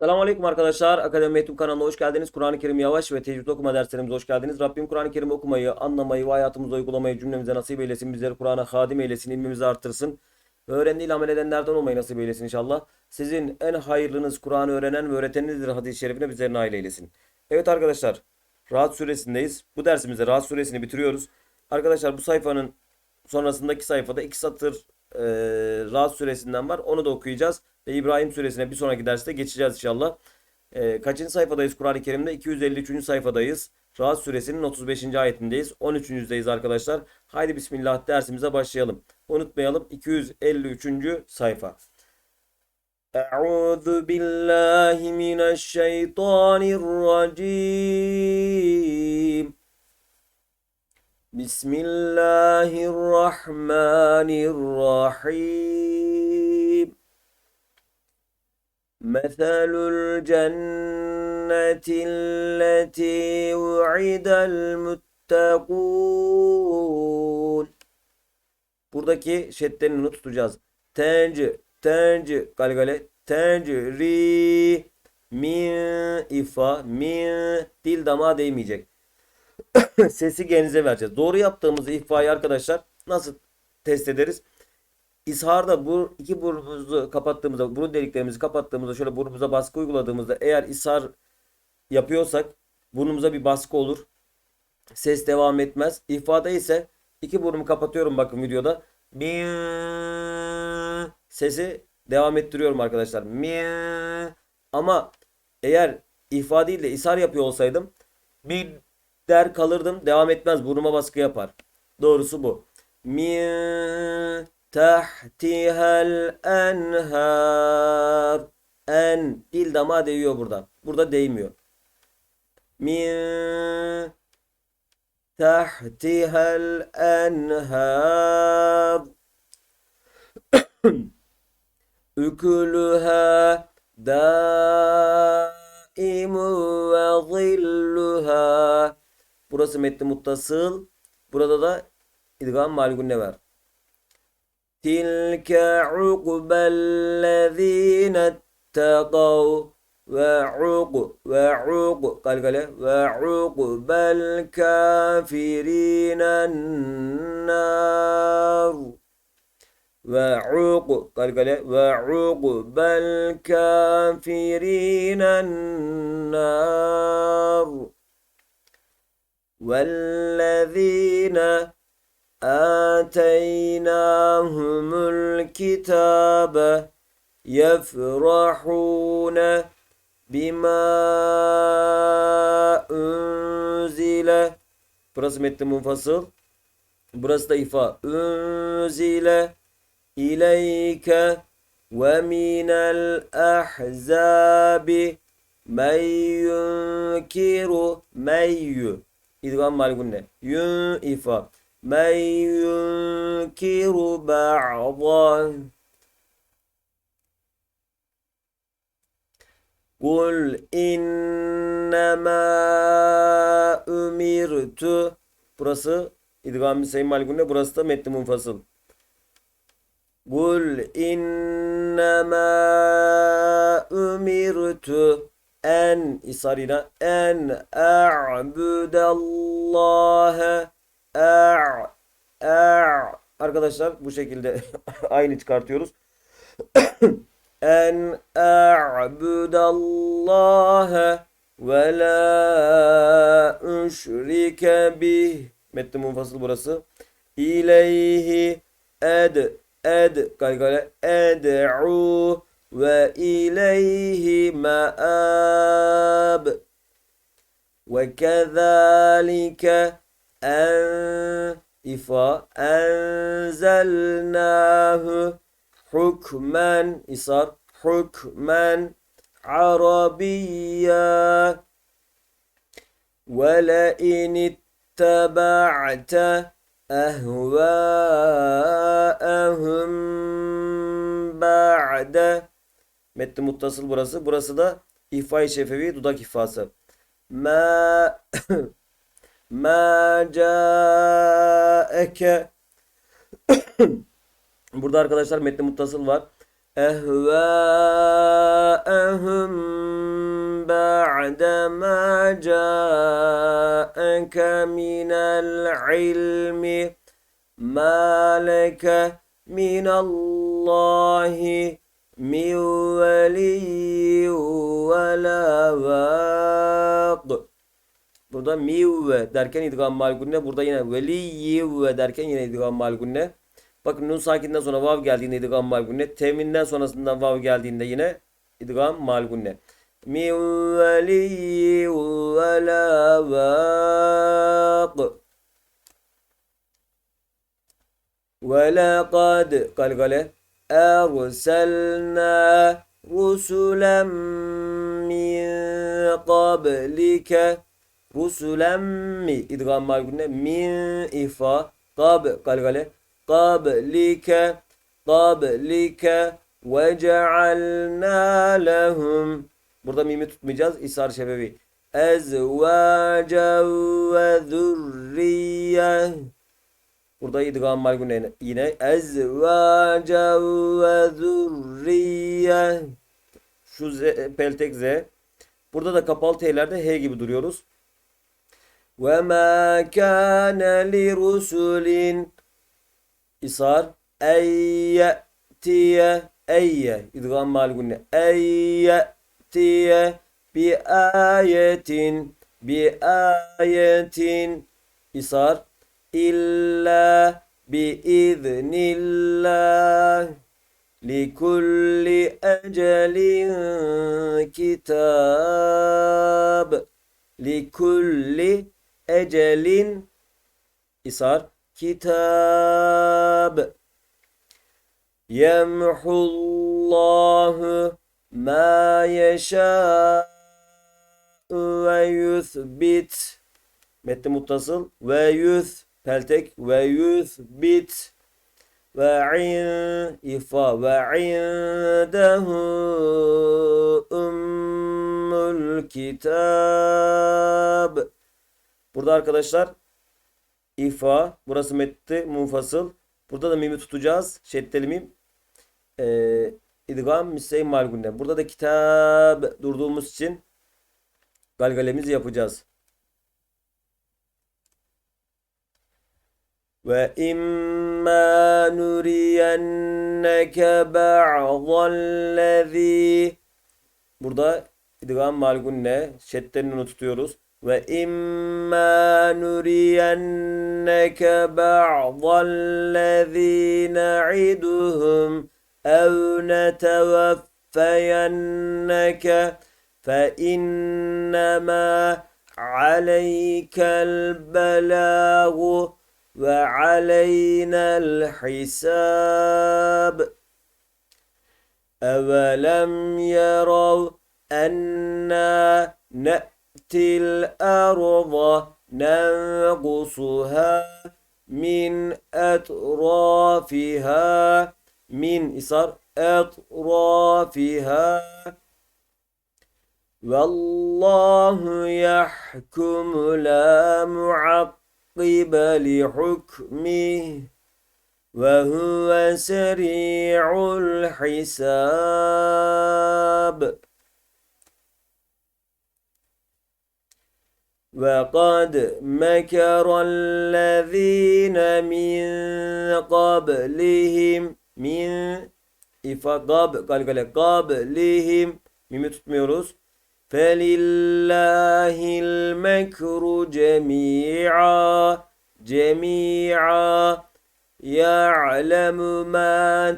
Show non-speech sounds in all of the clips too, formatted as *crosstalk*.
Selamünaleyküm arkadaşlar. Akademi Mektub kanalına hoş geldiniz. Kur'an-ı Kerim yavaş ve tecvid okuma derslerimize hoş geldiniz. Rabbim Kur'an-ı Kerim okumayı, anlamayı ve hayatımızda uygulamayı cümlemize nasip eylesin. Bizleri Kur'an'a hadim eylesin, ilmimizi artırsın. Öğrendiğiyle amel edenlerden olmayı nasip eylesin inşallah. Sizin en hayırlınız Kur'an'ı öğrenen ve öğreteninizdir hadis-i şerifine bizleri nail eylesin. Evet arkadaşlar, Rahat suresindeyiz. Bu dersimizde Rahat suresini bitiriyoruz. Arkadaşlar bu sayfanın sonrasındaki sayfada iki satır e, Rahat suresinden var. Onu da okuyacağız ve İbrahim suresine bir sonraki derste geçeceğiz inşallah. E, kaçıncı sayfadayız Kur'an-ı Kerim'de? 253. sayfadayız. Rahat suresinin 35. ayetindeyiz. 13. yüzdeyiz arkadaşlar. Haydi bismillah dersimize başlayalım. Unutmayalım 253. sayfa. Euzu billahi mineşşeytanirracim. Bismillahirrahmanirrahim. مثل الجنة التي وعد المتقون Buradaki şeddenini tutacağız. Tenci, tenci, galgale, tenci, ri, mi, ifa, mi, dil damağa değmeyecek. *coughs* Sesi genize vereceğiz. Doğru yaptığımız ifayı arkadaşlar nasıl test ederiz? İsharda bu iki burnumuzu kapattığımızda, burun deliklerimizi kapattığımızda, şöyle burnumuza baskı uyguladığımızda eğer ishar yapıyorsak burnumuza bir baskı olur. Ses devam etmez. İfade ise iki burnumu kapatıyorum bakın videoda. Mi sesi devam ettiriyorum arkadaşlar. Mi ama eğer ifade değil de ishar yapıyor olsaydım bir der kalırdım. Devam etmez. Burnuma baskı yapar. Doğrusu bu. Min tahtihel enhar. En dil damağa değiyor burada. Burada değmiyor. Min tahtihel enhar. *coughs* Ükülüha daimu ve zilluha. Burası metni muttasıl. Burada da idgam malgunne var. تلك عقب الذين اتقوا وعق وعق قال قال وعقبى الكافرين النار. وعق قال قال وعقبى الكافرين النار. والذين آتيناهم الكتاب يفرحون بما أنزل Burası metni munfasıl. Burası da ifa. Unzile ileyke ve minel ahzabi men yunkiru meyyü İdgam malgunne. Yun ifa. Men yunkiru ba'dan. Kul innema umirtu. Burası idgam sayın malgunne. Burası da metni munfasıl. Kul innema umirtu en isarina en a'budallaha arkadaşlar bu şekilde *laughs* aynı çıkartıyoruz. *coughs* en a'budallaha ve la üşrike bih. Metni munfasıl burası. İleyhi ed ed gaygale ed'u ve ileyhi ma'ab ve kezalike en ifa enzelnahu hukmen isar hukmen arabiyya ve le in ittaba'te ehvâehum ba'de Metni muttasıl burası. Burası da İhfa-i şefevi dudak ifası. Ma *coughs* ma caeke *coughs* Burada arkadaşlar metni muttasıl var. Ehvâehum ba'de ma caeke minel ilmi ma leke minallahi min veliyyu ve la vâd. Burada mivve derken idgam malgunne. Burada yine veliyivve derken yine idgam malgunne. Bakın nun sakinden sonra vav geldiğinde idgam malgunne. Teminden sonrasından vav geldiğinde yine idgam malgunne. Min veliyyi ve la vaq. Ve laqad galgale erselna rusulen min qablike rusulen mi? İdgam malgunne min ifa. Qab galgale qablike qablike ve cealna lehum. Burada mimi tutmayacağız. İshar şebebi ezvaca ve zürriye. Burada idgam malgunne yine ezvaca ve zürriye. Şu z, peltek z burada da kapalı t'lerde h gibi duruyoruz وما كان لرسل إصار أن يأتي أي إدغام مالقنا أن يأتي بآية بآية إصار إلا بإذن الله لكل أجل كتاب لكل ecelin isar kitab. Yemhullahu ma yeşâ ve yuthbit. Metni muttasıl. Ve yuth peltek. Ve yuthbit. Ve in ifa ve indehu ummul kitab Burada arkadaşlar ifa burası metti munfasıl. Burada da mimi tutacağız. Şeddeli mim. Ee, idgam misey malgunne. Burada da kitap durduğumuz için galgalemizi yapacağız. Ve imma nuriyenneke ba'dallezî Burada idgam malgunne. Şedderini tutuyoruz. وإما نرينك بعض الذي نعدهم أو نتوفينك فإنما عليك البلاغ وعلينا الحساب أولم يروا أنا نأتي الأرض ننقصها من أطرافها من إصار أطرافها. والله يحكم لا معقب لحكمه وهو سريع الحساب. وقد مكر الذين من قبلهم min ifa gab galgale qablihim mimi tutmuyoruz. Felillahil mekru cemi'a cemi'a ya'lemu ma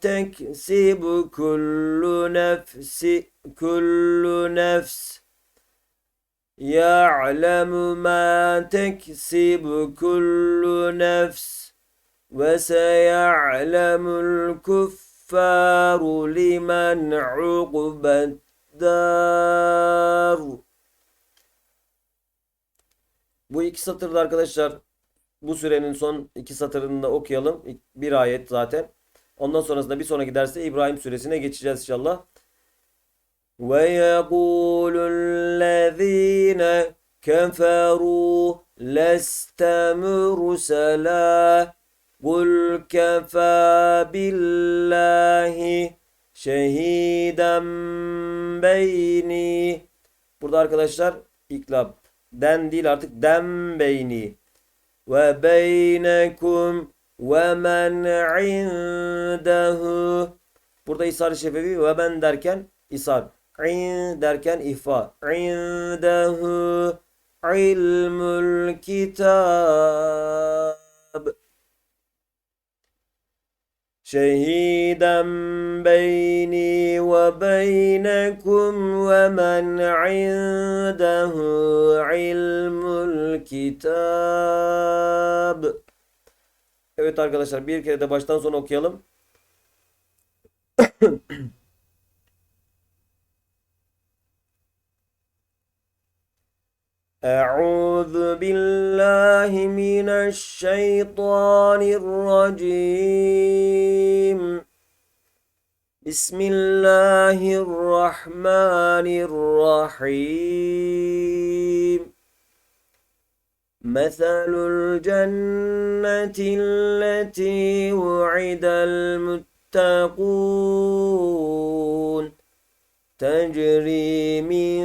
teksibu kullu nefsi kullu nefs يعلم ما تكسب كل نفس وسيعلم الكفار لمن عقب الدار Bu iki satırda arkadaşlar bu sürenin son iki satırını da okuyalım. Bir ayet zaten. Ondan sonrasında bir sonraki derste İbrahim suresine geçeceğiz inşallah. ويقول الذين كفروا لست مرسلا قل كفى بالله شهيدا بيني Burada arkadaşlar iklab den değil artık dem beyni ve beynekum ve men indehu burada ishar şefevi ve ben derken ishar İn derken ihfa. İndehu ilmül kitab. Şehiden beyni ve beynekum ve men indehu ilmül kitab. Evet arkadaşlar bir kere de baştan sona okuyalım. أعوذ بالله من الشيطان الرجيم. بسم الله الرحمن الرحيم. مثل الجنة التي وعد المتقون. تجري من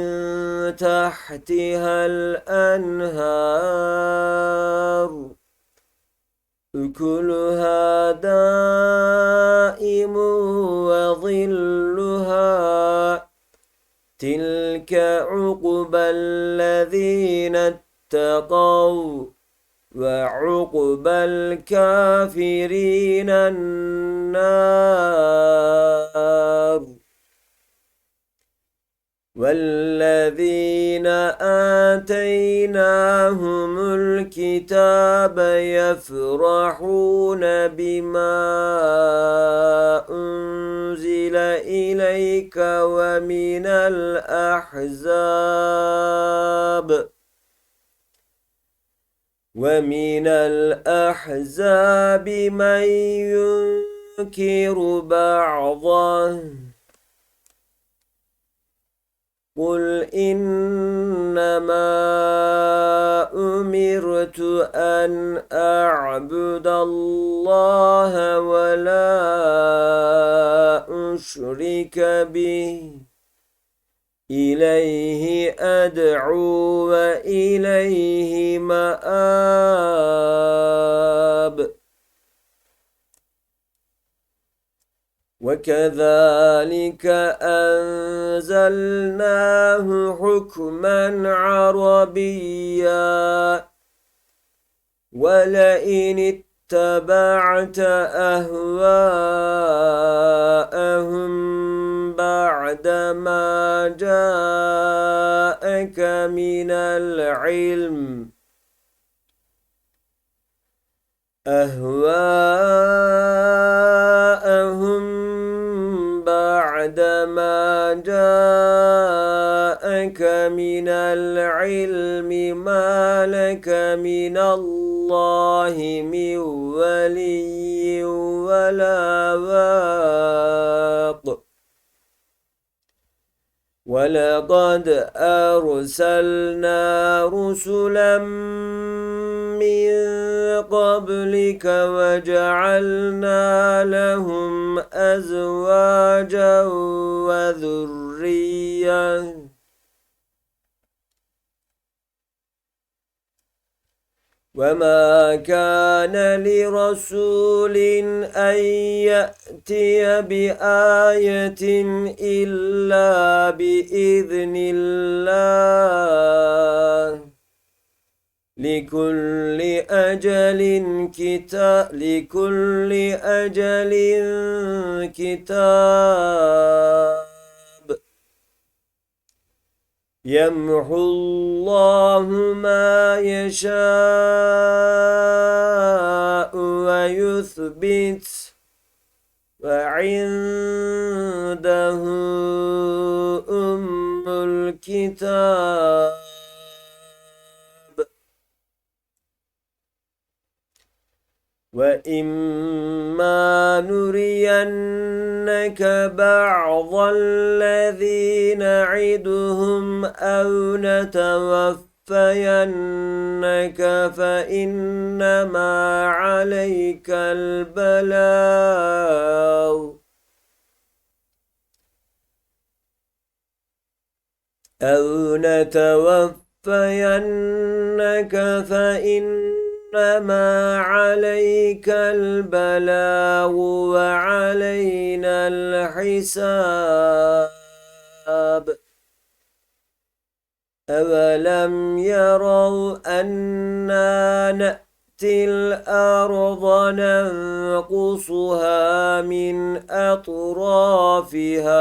تحتها الأنهار. أكلها دائم وظلها. تلك عقبى الذين اتقوا وعقبى الكافرين النار. والذين آتيناهم الكتاب يفرحون بما أنزل إليك ومن الأحزاب ومن الأحزاب من ينكر بعضه قل إنما أمرت أن أعبد الله ولا أشرك به إليه أدعو وإليه مآب وكذلك أنزلناه حكما عربيا. ولئن اتبعت أهواءهم بعدما جاءك من العلم أهواءهم بعدما جاءك من العلم ما لك من الله من ولي ولا واق. ولقد أرسلنا رسلا من قبلك وجعلنا لهم أزواجا وذرية. وما كان لرسول أن يأتي بآية إلا بإذن الله. لكل أجل كتاب لكل أجل كتاب. يمحو الله ما يشاء ويثبت وعنده أم الكتاب. وإما نرينك بعض الذي نعدهم أو نتوفينك فإنما عليك البلاغ أو نتوفينك فإنما عليك البلاغ وعلينا الحساب أولم يروا أنا نأتي الأرض ننقصها من أطرافها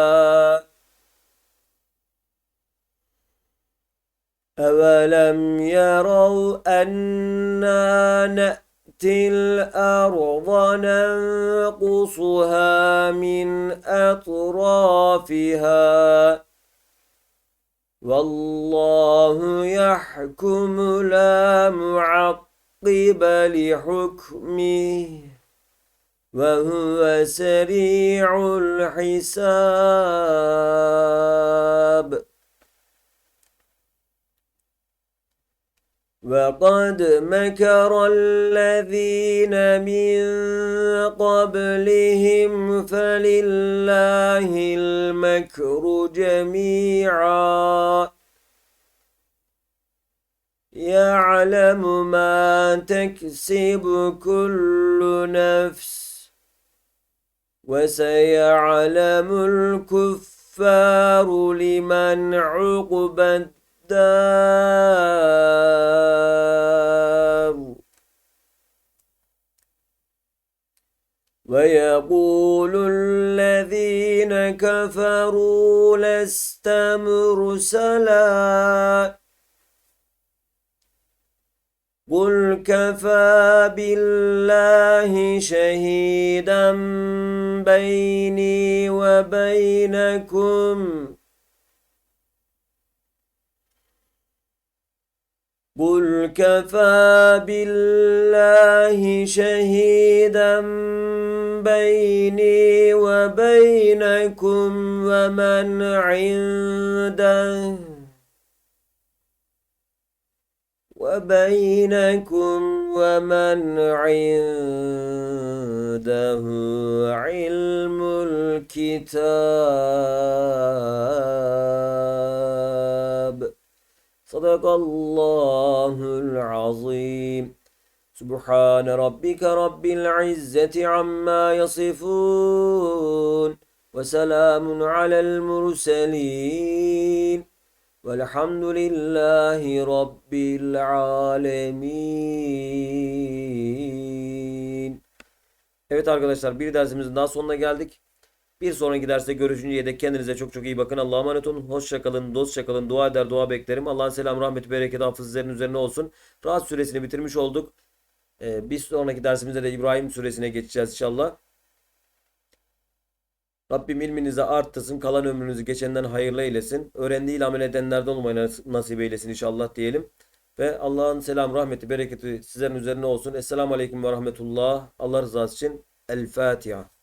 أولم يروا أنا نأتي الأرض ننقصها من أطرافها والله يحكم لا معقب لحكمه وهو سريع الحساب وقد مكر الذين من قبلهم فلله المكر جميعا. يعلم ما تكسب كل نفس وسيعلم الكفار لمن عقبى الدار. ويقول الذين كفروا لست مرسلا. قل كفى بالله شهيدا بيني وبينكم. قل كفى بالله شهيدا بيني وبينكم ومن عنده وبينكم ومن عنده علم الكتاب Sadakallahul azim. Subhan rabbika rabbil izzeti amma yasifun. Ve selamun alel murselin. Velhamdülillahi rabbil alemin. Evet arkadaşlar bir dersimizin daha sonuna geldik. Bir sonraki derste görüşünceye dek kendinize çok çok iyi bakın. Allah'a emanet olun. Hoşça kalın, dostça kalın. Dua eder, dua beklerim. Allah'ın selam, rahmeti, bereketi, hafız sizlerin üzerine olsun. Rahat suresini bitirmiş olduk. Ee, bir sonraki dersimizde de İbrahim suresine geçeceğiz inşallah. Rabbim ilminizi arttırsın. Kalan ömrünüzü geçenden hayırlı eylesin. Öğrendiğiyle amel edenlerden olmayı nas- nasip eylesin inşallah diyelim. Ve Allah'ın selam, rahmeti, bereketi sizlerin üzerine olsun. Esselamu Aleyküm ve Rahmetullah. Allah rızası için. El Fatiha.